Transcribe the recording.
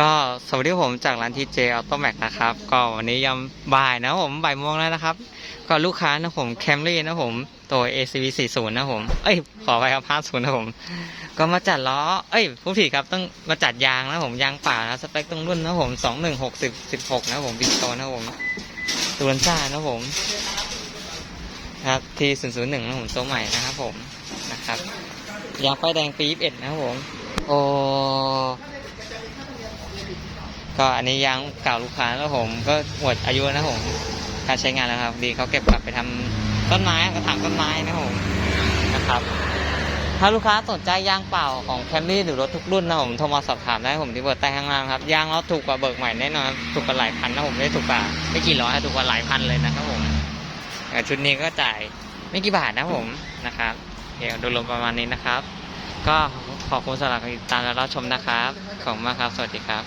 ก็สวัสดีผมจากร้านทีเจออโตแม็กนะครับ ก็วันนี้ยามบ่ายนะผมบ่ายโมงแล้วนะครับ ก็ลูกค้านะผมแคมรี่นะผม ตัว ACV 40นะผม เอ้ย ขอไปครับ50นะผม ก็มาจัดล้อ เอ้ยผู้ผิดครับต้องมาจัดยางนะผมยางป่านะสเปคตรงรุ่นนะผม2160 16นะผมบิสโตนะผมตูนซ่านะผมครับที001นะผมตัวใหม่นะครับผมนะครับยางไฟแดงปี21นะครับผม โอ้ ก็อันนี้ยางเก่าลูกค้าแล้วผม ก็หมดอายุนะผมการใช้งานแล้วครับ ดีเขาเก็บกลับไปทำต้นไม้กระถางต้นไม้นะผมนะครับ ถ้าลูกค้าสนใจยางเปล่าของแคมรี่หรือรถทุกรุ่นนะผมโทรมาสอบถามได้ผมที่เบอร์ใต้ข้างล่างครับยางเราถูกกว่าเบิกใหม่แน่นอนถูกกว่าหลายพันนะผมไม่ถูกกว่าไม่กี่ร้อยถูกกว่าหลายพันเลยนะครับผมชุดนี้ก็จ่ายไม่กี่บาทนะผมนะครับเดี๋ยวโดยรวมประมาณนี้นะครับ ก็ขอบคุณสำหรับการติดตามและรับชมนะครับ ขอบคุณมากครับ สวัสดีครับ